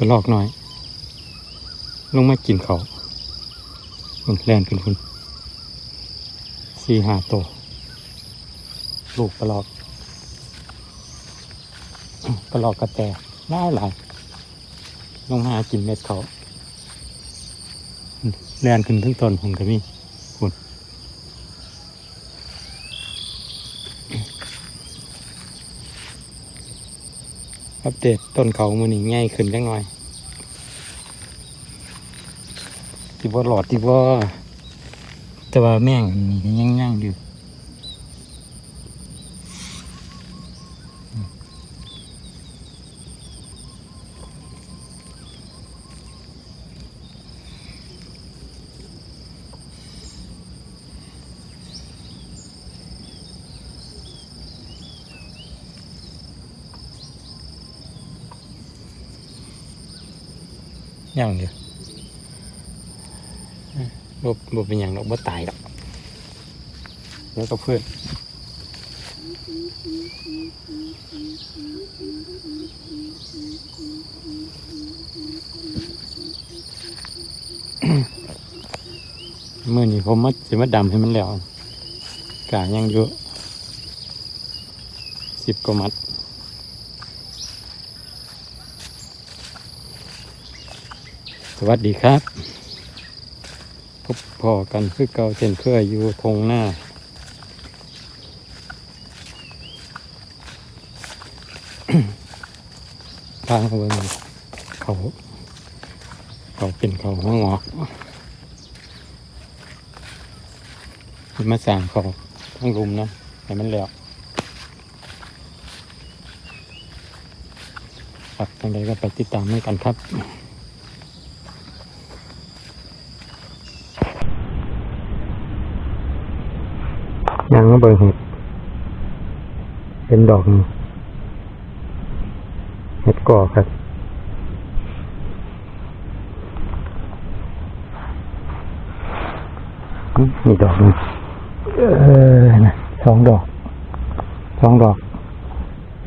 กระลอกน้อย ลงมากินเขามันแล่นขึ้นคุณสี่ห้าตัวลูกกระลอกกระลอกกระแตหลายหลายลงมาหากินเม็ดเขาแล่นขึ้นทั้งต้นผมก็มีคุณ อัปเดตต้นเขามือนี้ง่ายขึ้นจังหน่อยที่ว่าหลอดที่ว่าแต่ว่าแม่งนี่ก็ยังย่างอยู่ ย่างอยู่บบบเป็นอย่างหรอกบ่ตายหรอกแล้วก็เพื่อนเมื่อนี้ผมมาสิมาดำให้มันแล้วกายังเยอะสิบกว่ามัด สวัสดีครับ พบพอกันคือเก่าเช่นเคยอยู่ทงหน้า ทางเขาเบิ่งเขา เขาเป็นเขาหัวงอกมาสั่งเขาทั้งรุมนะให้มันแล้วครับทางใดก็ไปติดตามให้กันครับ ยังมาเบิ่งเห็ดเป็นดอกเห็ดก่อครับมนี่ดอกนึงเออนะสองดอก สองดอก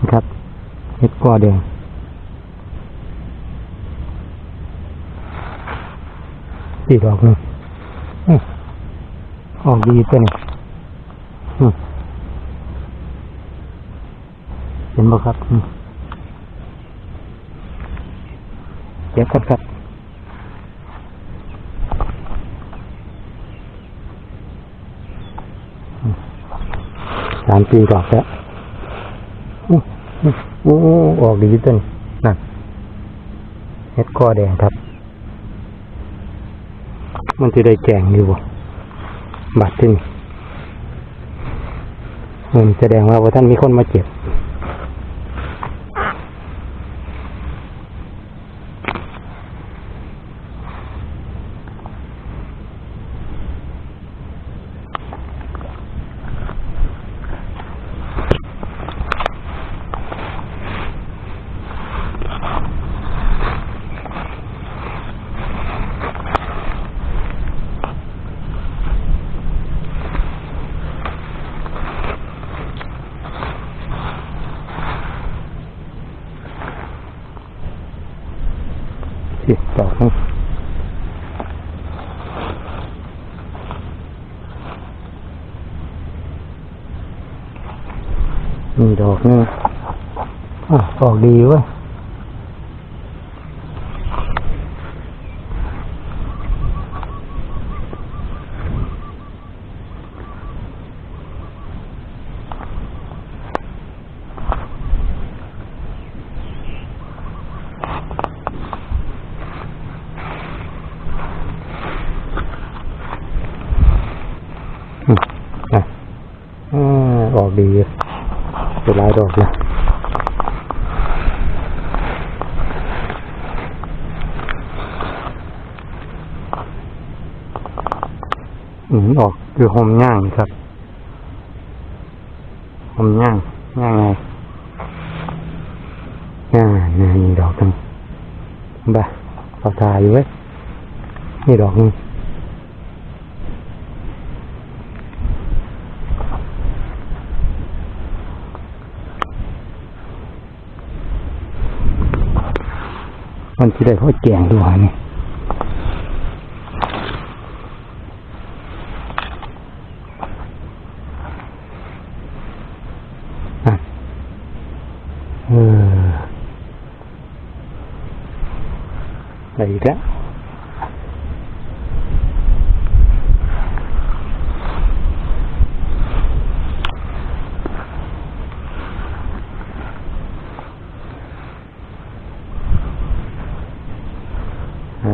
นะครับเห็ดก่อแดงสี่ดอกนึงอื้อออกดีตัวนี้ เห็นบ่ครับเก็บครับครับสามปีดอกแล้วอู้อู้อู้ออกดีต้นนั่นเฮ็ดคอแดงครับ มันจะได้แกงอยู่บ่บาดที่นี่ อืมแสดงว่าท่านมีคนมาเก็บ สิดอกนึงนี่ ดอกนึงอะดอกดีเว้ยอืมอะอ่าออกดีเป็นหลายดอกเลย อออกคือหอมย่างครับหอมย่างย่างไงย่างนี่นี่ดอกนึงบ้าเอาทายอยู่เว้ยนี่ดอกนึงมันจะได้พ่อแจงดูหานี่อะเออ อะไรอีกแล้ว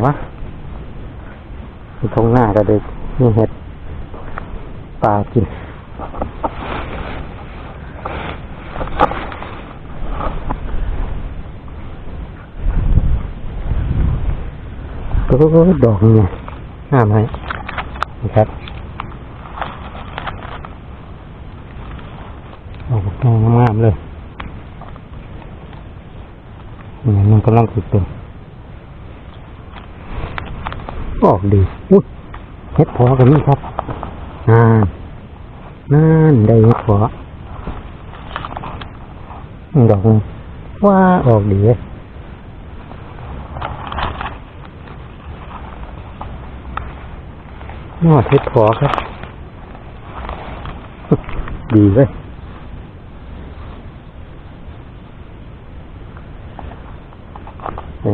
วะอยู่ตรงหน้าก็เด็กนี่เห็ดปลากิน ก็ ดอกนี่ห้ามให้นะครับดอกงามๆเลยนี่มันกำลังติดตัวออกดีอุ้ยเฮ็ดพอกันนี่ครับนานนานได้เฮ็ดพอดอกว่าออกดีเลย ยอดเห็ดพอครับ ดีเลย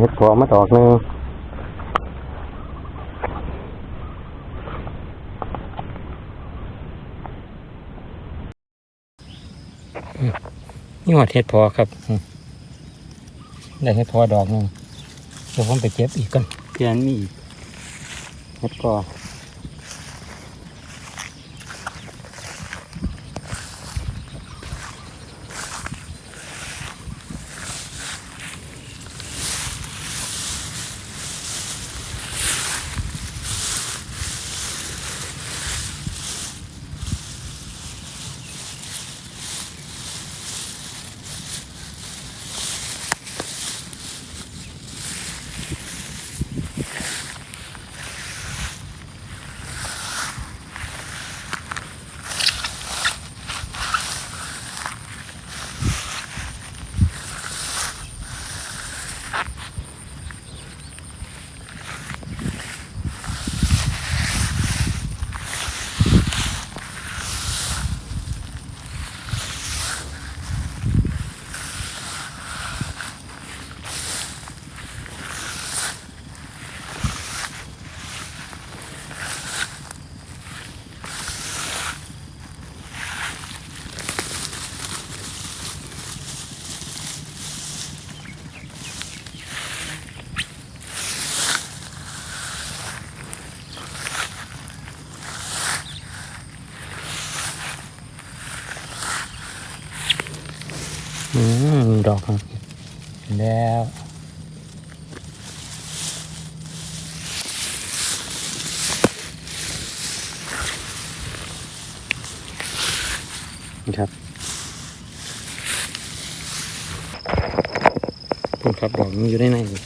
เห็ดพอมาดอกหนึงยอดเห็ดพอครับอืมได้เห็ดพอดอกหนึงเดี๋ยวผมไปเก็บอีกกันเพื่อนมีอีกเห็ดพออืม ดอกครับแล้วครับผมครับดอกมันอยู่ในในเลย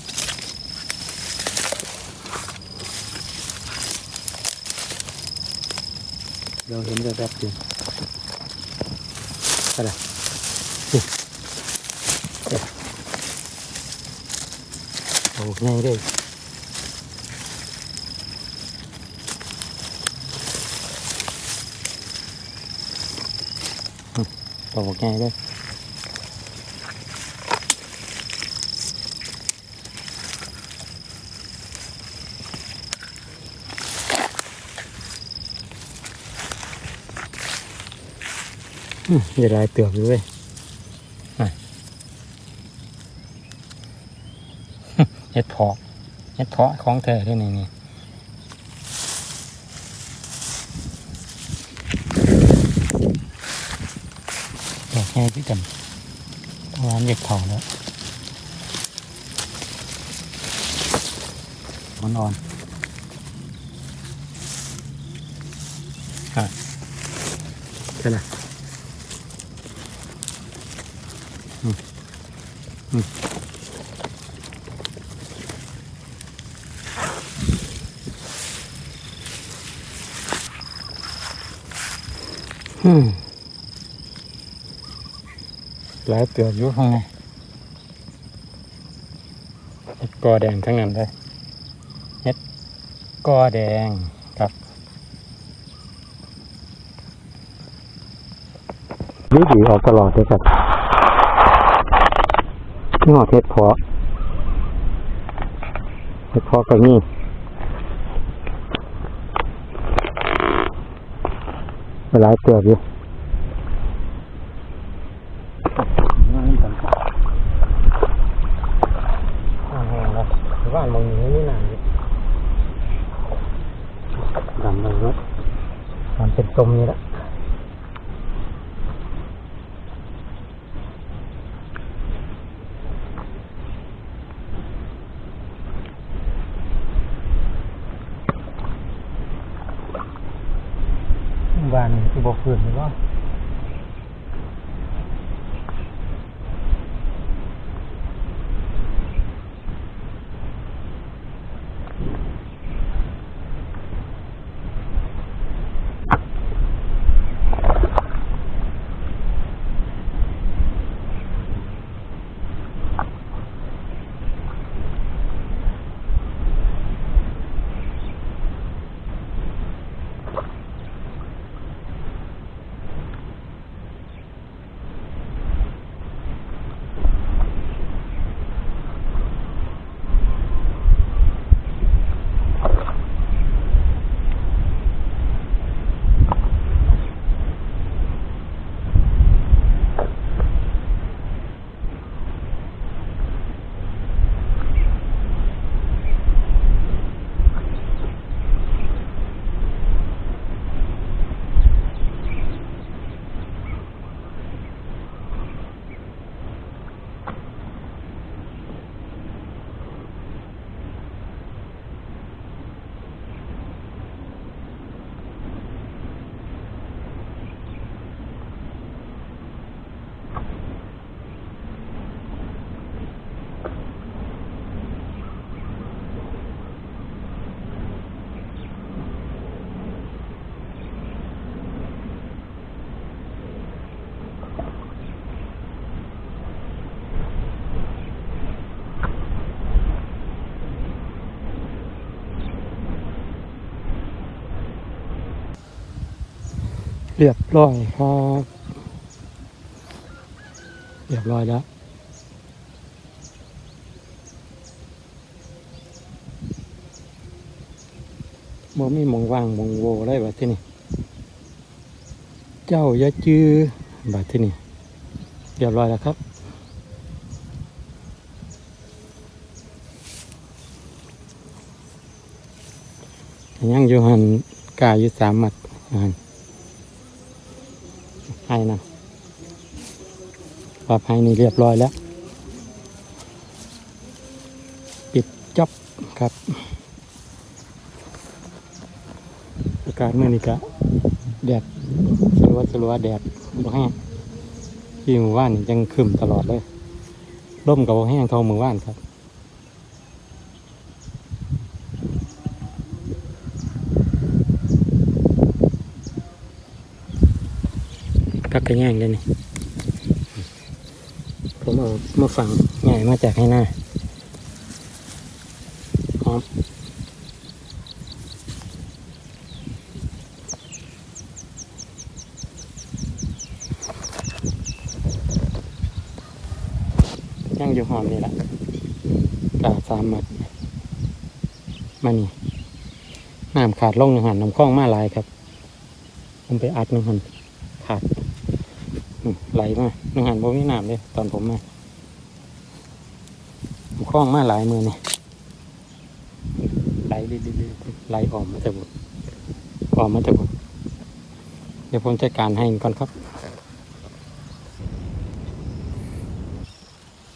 เราเห็นแบบแบบอยู่อะไร โอ้ง่ายเลยอืมโอ้ง่ายเลยอืมอย่าได้เตือกอยู่เว้ย เห็ดเพาะเห็ดเพาะของเธอด้วยนี่นี่ดอกแค่ที่กันร้านเห็ดเผาแล้วมันอ่อนอะใช่ไหมอืมอืม อืมหลายเตืออยู่ข้างในเห็ดกอแดงทั้งนั้นเลยเฮ็ดกอแดงครับดีดีออกตลอดเลยครับนี่หอดเฮ็ดเพาะเฮ็ดเพาะก็มีหลายเตืออยู่อ่าแห้งแล้วว่านมองนี้นี่นานอยู่ดำเลยเนาะ มันเป็นตมนี่แเรียบร้อยครับเรียบร้อยแล้วบ่มีหมองว่างหมองโวได้บัดที่นี่ เจ้าย่าจื้อบัดที่นี่เรียบร้อยแล้วครับ ยังอยู่หันกายอยู่สามหมัดหัน ให้นะปรับให้นี่เรียบร้อยแล้ว ปิดจอบครับอากาศเมื่อนี้ก็แดดสลัวสลัวแดดบ่แห้งที่หมู่บ้านยังคึมตลอดเลยร่มกับบ่แห้งเท่าหมู่บ้านครับ กักกระแย่งเลยนี่ผมเอามาฝังใหญ่มาจากให้หน้าหอมย่างอยู่หอมนี่แหละกาสามมัดมานี่น้ำขาดลงหนึ่งหันน้ำคล้องมาลายครับผมไปอัดหนึ่งหันขาด ไหลมาหนึ่งหันบ่มีน้ำเลยตอนผมมาผมคล้องมาหลายมือนี่ไหลดิดิดิไหลออกมาจากบุออกมาจากบุเดี๋ยวผมจัดการให้ก่อนครับ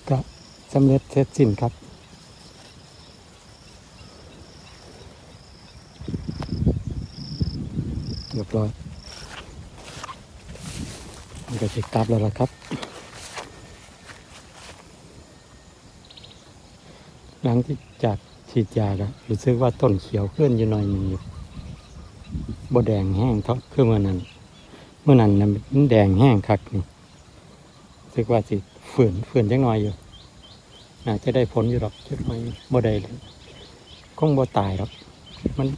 ก็สำเร็จเสร็จสิ้นครับเรียบร้อย นก็จะกลับแล้วล่ะครับ หลังที่จากฉีดยาแล้วรู้สึกว่าต้นเขียวขึ้นอยู่หน่อยนึงอยู่บแดงแห้งเท่าคือเมื่อนั้นเมื่อนั้นนะมันแดงแห้งคักนี่รู้สึกว่าสิฝืนฝืนจังหน่อยอยู่น่าจะได้ผลอยู่หรอกจุดไม้บ่ได้เลยคงบ่ตายหรอกมัน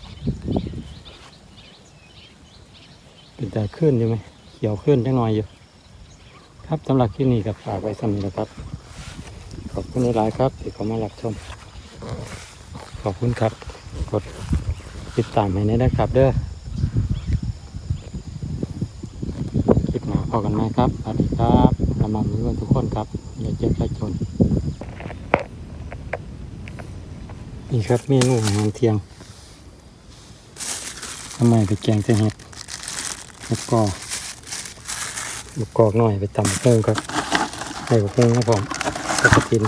เป็นแต่ขึ้นอยู่ไหมเขียวขึ้นจังหน่อยอยู่ ครับสำหรับที่นี่กับฝากไว้สำหรับครับ ขอบคุณหลายครับที่เขามารับชม ขอบคุณครับ กดติดตามให้ได้นะครับ เด้อคลิปหน้าพอกันไหมครับสวัสดีครับระมัดระวังทุกคนครับอย่าเจ็บอย่าจนนี่ครับเมนูอาหารเที่ยงทำไมไปแกงใส่เห็ดแล้วก็ บุกกอกหน่อยไปตำเพิ่มครับให้บุกเพิ่มครับผมก็จะกิน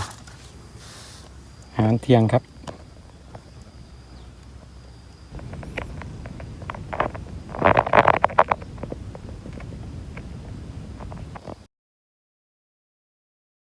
อาหารเที่ยงครับ